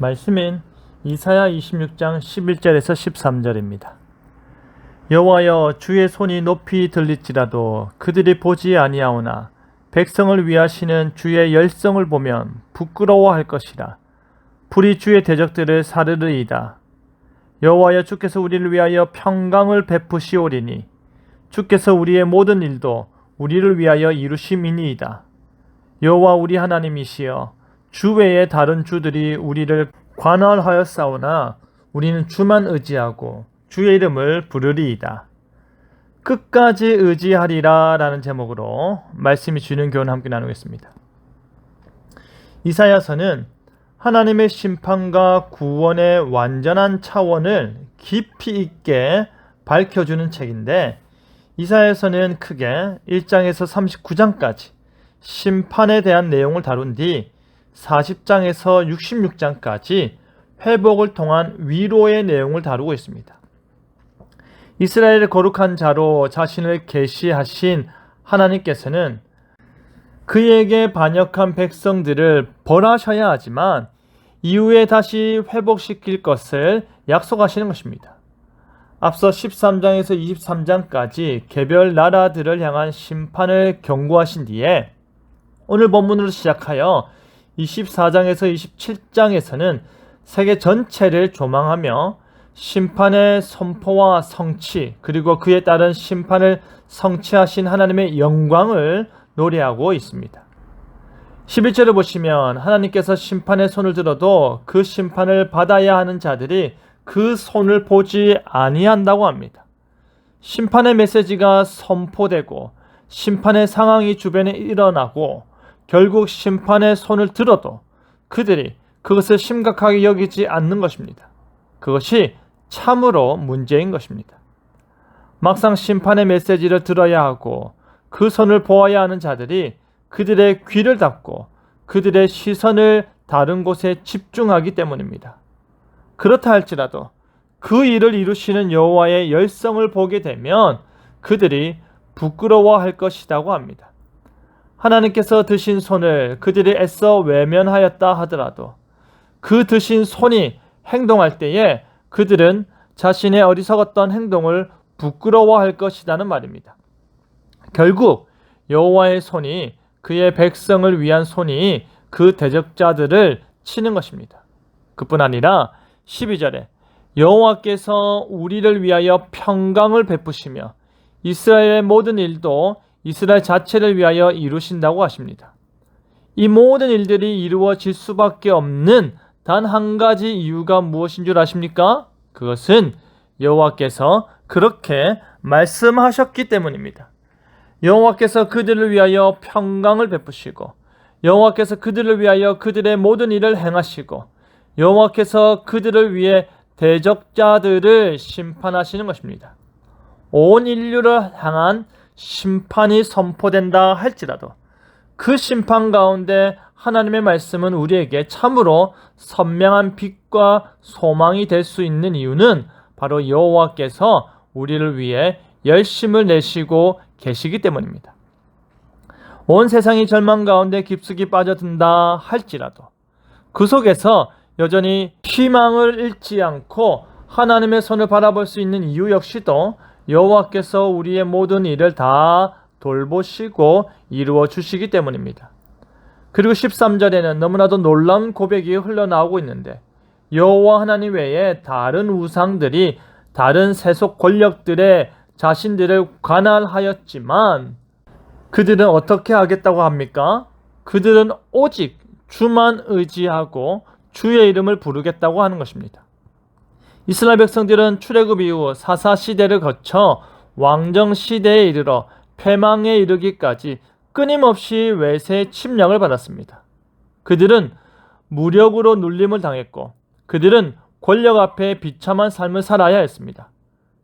말씀인 이사야 26장 11절에서 13절입니다. 여호와여 주의 손이 높이 들릴지라도 그들이 보지 아니하오나 백성을 위하시는 주의 열성을 보면 부끄러워할 것이라 불이 주의 대적들을 사르르이다. 여호와여 주께서 우리를 위하여 평강을 베푸시오리니 주께서 우리의 모든 일도 우리를 위하여 이루심이니이다. 여호와 우리 하나님이시여 주 외에 다른 주들이 우리를 관할하였사오나 우리는 주만 의지하고 주의 이름을 부르리이다. 끝까지 의지하리라 라는 제목으로 말씀이 주는 교훈 함께 나누겠습니다. 이사야서는 하나님의 심판과 구원의 완전한 차원을 깊이 있게 밝혀주는 책인데 이사야서는 크게 1장에서 39장까지 심판에 대한 내용을 다룬 뒤 40장에서 66장까지 회복을 통한 위로의 내용을 다루고 있습니다. 이스라엘의 거룩한 자로 자신을 계시하신 하나님께서는 그에게 반역한 백성들을 벌하셔야 하지만 이후에 다시 회복시킬 것을 약속하시는 것입니다. 앞서 13장에서 23장까지 개별 나라들을 향한 심판을 경고하신 뒤에 오늘 본문으로 시작하여 24장에서 27장에서는 세계 전체를 조망하며 심판의 선포와 성취 그리고 그에 따른 심판을 성취하신 하나님의 영광을 노래하고 있습니다. 11절을 보시면 하나님께서 심판의 손을 들어도 그 심판을 받아야 하는 자들이 그 손을 보지 아니한다고 합니다. 심판의 메시지가 선포되고 심판의 상황이 주변에 일어나고 결국 심판의 손을 들어도 그들이 그것을 심각하게 여기지 않는 것입니다. 그것이 참으로 문제인 것입니다. 막상 심판의 메시지를 들어야 하고 그 손을 보아야 하는 자들이 그들의 귀를 닫고 그들의 시선을 다른 곳에 집중하기 때문입니다. 그렇다 할지라도 그 일을 이루시는 여호와의 열성을 보게 되면 그들이 부끄러워할 것이라고 합니다. 하나님께서 드신 손을 그들이 애써 외면하였다 하더라도 그 드신 손이 행동할 때에 그들은 자신의 어리석었던 행동을 부끄러워할 것이라는 말입니다. 결국 여호와의 손이 그의 백성을 위한 손이 그 대적자들을 치는 것입니다. 그뿐 아니라 12절에 여호와께서 우리를 위하여 평강을 베푸시며 이스라엘의 모든 일도 이스라엘 자체를 위하여 이루신다고 하십니다. 이 모든 일들이 이루어질 수밖에 없는 단 한 가지 이유가 무엇인 줄 아십니까? 그것은 여호와께서 그렇게 말씀하셨기 때문입니다. 여호와께서 그들을 위하여 평강을 베푸시고 여호와께서 그들을 위하여 그들의 모든 일을 행하시고 여호와께서 그들을 위해 대적자들을 심판하시는 것입니다. 온 인류를 향한 심판이 선포된다 할지라도 그 심판 가운데 하나님의 말씀은 우리에게 참으로 선명한 빛과 소망이 될 수 있는 이유는 바로 여호와께서 우리를 위해 열심을 내시고 계시기 때문입니다. 온 세상이 절망 가운데 깊숙이 빠져든다 할지라도 그 속에서 여전히 희망을 잃지 않고 하나님의 손을 바라볼 수 있는 이유 역시도 여호와께서 우리의 모든 일을 다 돌보시고 이루어 주시기 때문입니다. 그리고 13절에는 너무나도 놀라운 고백이 흘러나오고 있는데 여호와 하나님 외에 다른 우상들이 다른 세속 권력들의 자신들을 관할하였지만 그들은 어떻게 하겠다고 합니까? 그들은 오직 주만 의지하고 주의 이름을 부르겠다고 하는 것입니다. 이스라엘 백성들은 출애굽 이후 사사 시대를 거쳐 왕정 시대에 이르러 패망에 이르기까지 끊임없이 외세 침략을 받았습니다. 그들은 무력으로 눌림을 당했고 그들은 권력 앞에 비참한 삶을 살아야 했습니다.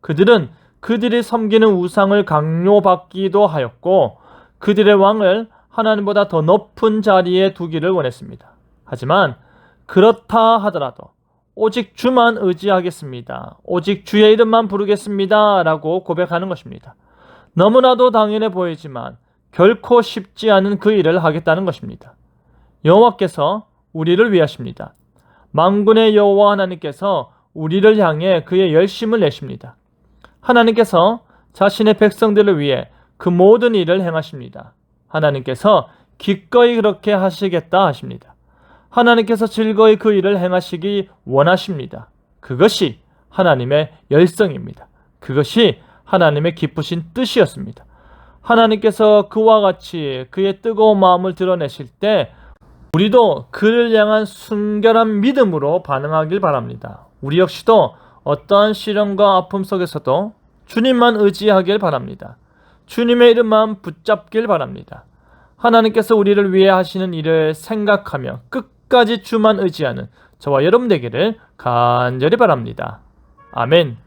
그들은 그들이 섬기는 우상을 강요받기도 하였고 그들의 왕을 하나님보다 더 높은 자리에 두기를 원했습니다. 하지만 그렇다 하더라도 오직 주만 의지하겠습니다. 오직 주의 이름만 부르겠습니다. 라고 고백하는 것입니다. 너무나도 당연해 보이지만 결코 쉽지 않은 그 일을 하겠다는 것입니다. 여호와께서 우리를 위하십니다. 만군의 여호와 하나님께서 우리를 향해 그의 열심을 내십니다. 하나님께서 자신의 백성들을 위해 그 모든 일을 행하십니다. 하나님께서 기꺼이 그렇게 하시겠다 하십니다. 하나님께서 즐거이 그 일을 행하시기 원하십니다. 그것이 하나님의 열성입니다. 그것이 하나님의 기쁘신 뜻이었습니다. 하나님께서 그와 같이 그의 뜨거운 마음을 드러내실 때 우리도 그를 향한 순결한 믿음으로 반응하길 바랍니다. 우리 역시도 어떠한 시련과 아픔 속에서도 주님만 의지하길 바랍니다. 주님의 이름만 붙잡길 바랍니다. 하나님께서 우리를 위해 하시는 일을 생각하며 끝까지 주만 의지하는 저와 여러분 되기를 간절히 바랍니다. 아멘.